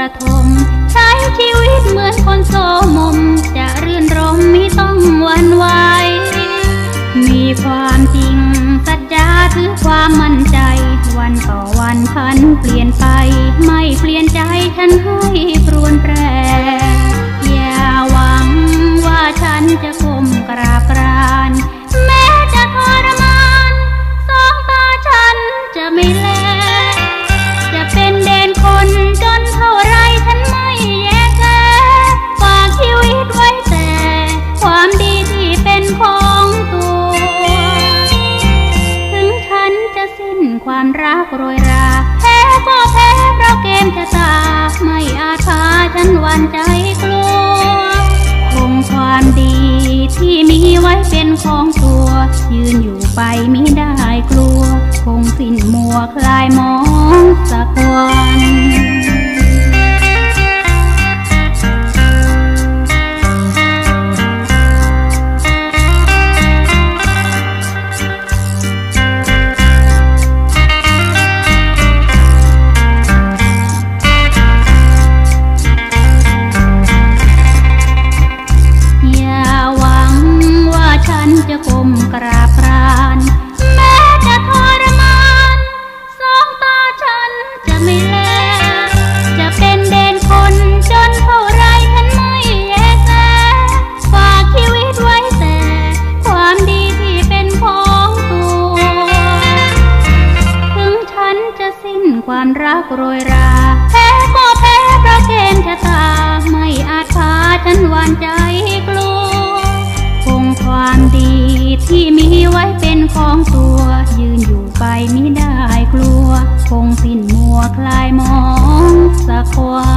ประทม ใช้ชีวิตเหมือนคนโสมม จะรื่นรมไม่ต้องวันวายมีความจริงสัจจาถือความมั่นใจ วันต่อวันพันเปลี่ยนไป ไม่เปลี่ยนใจฉันให้ ความรักโรยราแพ้ก็แพ้เพราะเกมชะตา ไม่อาจพาฉันหวันใจกลัว คงความดีที่มีไว้เป็นของตัว ยืนอยู่ไปมิได้กลัว คงสิ้นมัวคลายมองสักวัน รักโรยรา แพ้ก็แพ้เพราะเกมชะตา ไม่อาจพาฉันหวานใจกลัว คงความดีที่มีไว้เป็นของตัว ยืนอยู่ไปไม่ได้กลัว คงสิ้นมัวคลายมองสักวัน